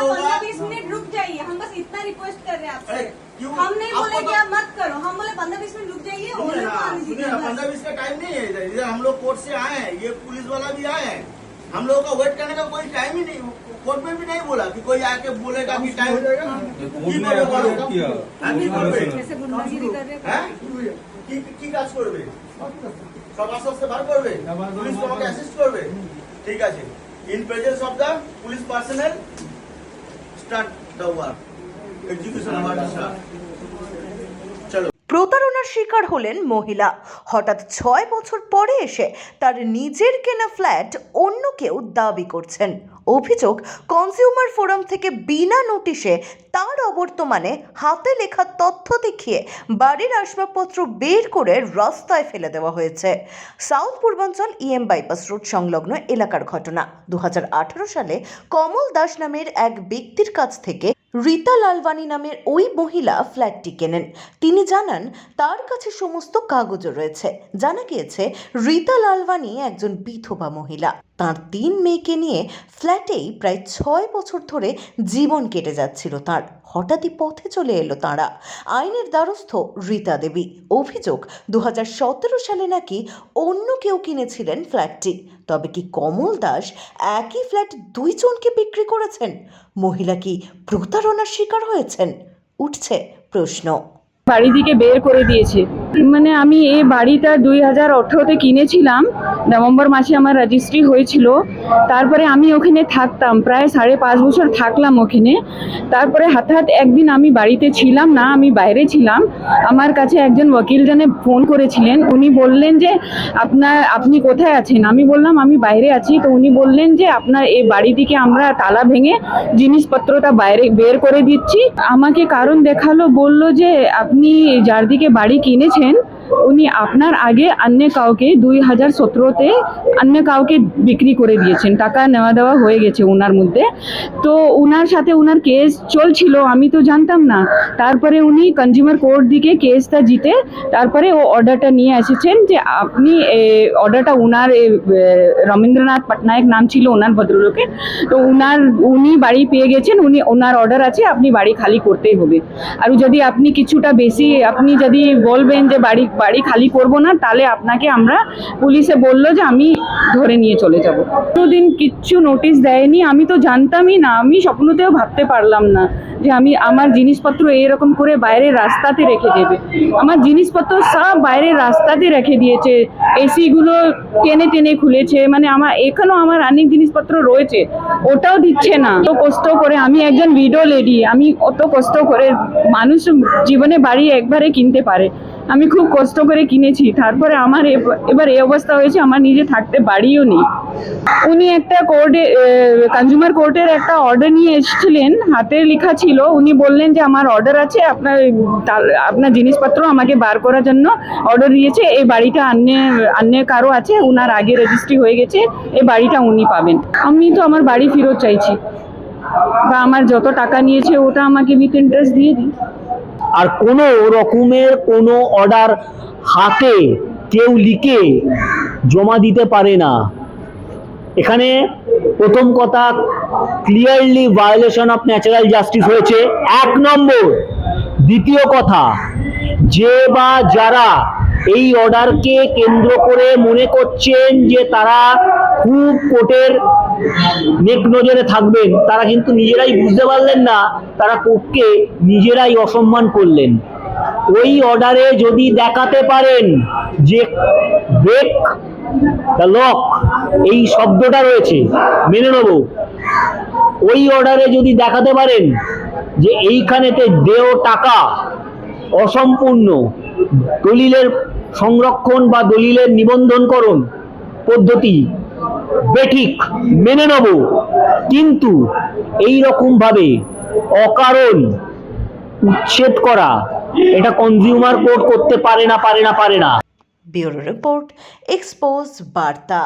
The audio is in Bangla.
आप होगा पंद्रह बीस मिनट रुक जाइए हम बस इतना रिक्वेस्ट कर रहे हैं अरे, आपसे क्यों? हम नहीं आपको बोले कि तो- आप मत करो हम बोले पंद्रह बीस मिनट रुक जाइए सुनिए उन्हें ना, तो आने सुनिए दीजिए ना, बस। पंद्रह बीस का टाइम नहीं है इधर इधर हम लोग कोर्ट से आए हैं ये पुलिस वाला भी आए हैं हम लोगों का वेट करने का कोई टाइम ही नहीं कोर्ट में भी नहीं बोला कि कोई आके बोलेगा कि टाइम কি করবে বলো? হ্যাঁ, কি করবে? जैसे गुंडागिरी कर रहे হ্যাঁ? কি- কি কাজ করবে সব আস্তে আস্তে বার করবে পুলিশ তোমাকে অ্যাসিস্ট করবে ঠিক আছে in presence of the police personnel প্রতারণার শিকার হলেন মহিলা। হঠাৎ ছয় বছর পরে এসে তার নিজের কেনা ফ্ল্যাট অন্য কেউ দাবি করছেন। অভিযোগ কনজিউমার ফোরাম থেকে বিনা নোটিশে তার অবর্তমানে হাতে লেখা তথ্য দেখিয়ে বাড়ির আসবাবপত্র বের করে রাস্তায় ফেলে দেওয়া হয়েছে। সাউথ পূর্বাঞ্চল ইএম বাইপাস রোড সংলগ্ন এলাকার ঘটনা। দুহাজার আঠারো সালে কমল দাস নামের এক ব্যক্তির কাছ থেকে রীতা লালবানি নামের ওই মহিলা ফ্ল্যাটটি কেনেন। তিনি জানান, তার কাছে সমস্ত কাগজও রয়েছে। জানা গিয়েছে, রীতা লালবানি একজন বিধবা মহিলা। তার তিন মেয়েকে নিয়ে ফ্ল্যাটেই প্রায় ছয় বছর ধরে জীবন কেটে যাচ্ছিল তার। হঠাৎই পথে চলে এলো তাঁরা। আইনের দ্বারস্থ রীতা দেবী। অভিযোগ, দুহাজার সতেরো সালে নাকি অন্য কেউ কিনেছিলেন ফ্ল্যাটটি। তবে কি কমল দাস একই ফ্ল্যাট দুইজনকে বিক্রি করেছেন? মহিলা কি প্রতারণার শিকার হয়েছেন? উঠছে প্রশ্ন। বাড়ি থেকে বের করে দিয়েছে। মানে আমি এই বাড়িটা দুই হাজার আঠেরোতে কিনেছিলাম। নভেম্বর মাসে আমার রেজিস্ট্রি হয়েছিল। তারপরে আমি ওখানে থাকতাম, প্রায় সাড়ে পাঁচ বছর থাকলাম ওখানে। তারপরে হঠাৎ একদিন আমি বাড়িতে ছিলাম, না আমি বাইরে ছিলাম। আমার কাছে একজন ওকিল জানে ফোন করেছিলেন। উনি বললেন যে, আপনার, আপনি কোথায় আছেন? আমি বললাম, আমি বাইরে আছি। তো উনি বললেন যে, আপনার এই বাড়ি থেকে আমরা তালা ভেঙে জিনিসপত্রটা বাইরে বের করে দিচ্ছি। আমাকে কারণ দেখাল, বলল যে, আপনি যার দিকে বাড়ি কিনেছেন উনি আপনার আগে অন্য কাউকে দুই হাজার সতেরোতে অন্য কাউকে বিক্রি করে দিয়েছেন, টাকা নেওয়া দেওয়া হয়ে গেছে ওনার মধ্যে। তো ওনার সাথে ওনার কেস চলছিল, আমি তো জানতাম না। তারপরে উনি কনজিউমার কোর্ট দিকে কেসটা জিতে, তারপরে ও অর্ডারটা নিয়ে এসেছেন যে আপনি অর্ডারটা ওনার রবীন্দ্রনাথ পটনায়ক নাম ছিল ওনার ভদ্রলোকের। তো ওনার উনি বাড়ি পেয়ে গেছেন, উনি ওনার অর্ডার আছে, আপনি বাড়ি খালি করতেই হবে। আর যদি আপনি কিছুটা বেশি, আপনি যদি বলবেন যে বাড়ি বাড়ি খালি করব না, তাহলে আপনাকে আমরা পুলিশে বলল যে আমি ধরে নিয়ে চলে যাব। কোনোদিন কিচ্ছু নোটিশ দেয়নি, আমি তো জানতামই না, আমি স্বপ্নতেও ভাবতে পারলাম না যে আমি আমার জিনিসপত্র এরকম করে বাইরে রাস্তাতে রেখে দেবে। আমার জিনিসপত্র সব বাইরে রাস্তাতে রেখে দিয়েছে, এসিগুলো টেনে টেনে খুলেছে মানে আমার, এখানেও আমার অনেক জিনিসপত্র রয়েছে, ওটাও দিচ্ছে না। তো কষ্ট করে আমি একজন ভিডিও লেডি আমি অত কষ্ট করে মানুষ জীবনে বাড়ি একবারে কিনতে পারে। আমি খুব কষ্ট করে কিনেছি। তারপরে আমার এব- এবার এই অবস্থা হয়েছে, আমার নিজে থাকতে বাড়িও নেই। উনি একটা কোর্টে কনজিউমার কোর্টের একটা অর্ডার নিয়ে এসেছিলেন, হাতে লেখা ছিল। উনি বললেন যে, আমার অর্ডার আছে, আপনার আপনার জিনিসপত্র আমাকে বার করার জন্য অর্ডার দিয়েছে। এই বাড়িটা অন্য অন্য কারও আছে ওনার আগে রেজিস্ট্রি হয়ে গেছে, এই বাড়িটা উনি পাবেন। আমি তো আমার বাড়ি ফেরত চাইছি। বা আমার যত টাকা নিয়েছে, ওটা আমাকে উইথ ইন্টারেস্ট দিয়ে দিই আর কোনো রকমের কোনো অর্ডার হাতে কেউ লিখে জমা দিতে পারে না। এখানে প্রথম কথা clearly violation of natural justice হয়েছে। এক নম্বর, দ্বিতীয় কথা, যে বা যারা এই অর্ডারকে কেন্দ্র করে মনে করছেন যে তারা খুব কোর্টের নেক নজরে থাকবেন। তারা কিন্তু নিজেরাই বুঝতে পারলেন না, তারা কোর্টকে নিজেরাই অসম্মান করলেন। ওই অর্ডারে যদি দেখাতে পারেন যে ব্রেক দ্য লক, এই শব্দটা রয়েছে, মেনে নেব। ওই অর্ডারে যদি দেখাতে পারেন যে এইখানেতে দেও টাকা, অসম্পূর্ণ, দলিলের সংরক্ষণ বা দলিলের নিবন্ধনকরণ পদ্ধতি, বেঠিক, মেনে নেব। কিন্তু এই রকমভাবে অকারণ উচ্ছেদ করা, এটা কনজিউমার কোর্ট করতে পারে না পারে না পারে না। ব্যুরো রিপোর্ট, এক্সপোজ বার্তা।